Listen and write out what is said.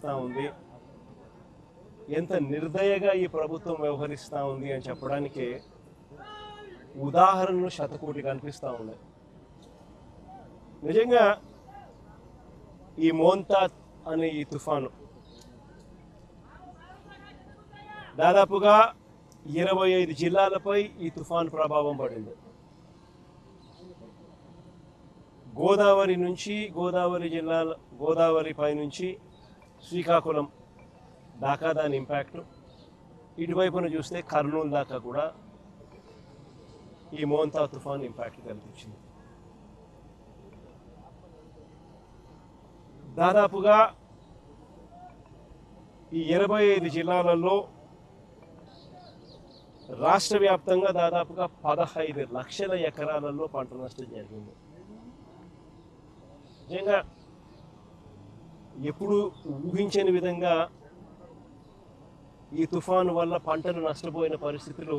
వ్యవహరిస్తూ ఉంది? ఎంత నిర్దయగా ఈ ప్రభుత్వం వ్యవహరిస్తూ ఉంది అని చెప్పడానికి ఉదాహరణలు శతకోటి కనిపిస్తూ ఉన్నాయి. నిజంగా ఈ మోంతా అనే ఈ తుఫాను దాదాపుగా ఇరవై ఐదు జిల్లాలపై ఈ తుఫాను ప్రభావం పడింది. గోదావరి నుంచి గోదావరి జిల్లాల గోదావరి పై నుంచి శ్రీకాకుళం దాకా దాని ఇంపాక్ట్ ఇటువైపున చూస్తే కర్నూలు దాకా కూడా ఈ మోంతా తుఫాన్ ఇంపాక్ట్ కనిపించింది. దాదాపుగా ఈ ఇరవై ఐదు జిల్లాలలో రాష్ట్ర వ్యాప్తంగా దాదాపుగా పదహైదు లక్షల ఎకరాలలో పంట నష్టం జరిగింది. నిజంగా ఎప్పుడు ఊహించని విధంగా ఈ తుఫాను వల్ల పంటలు నష్టపోయిన పరిస్థితులు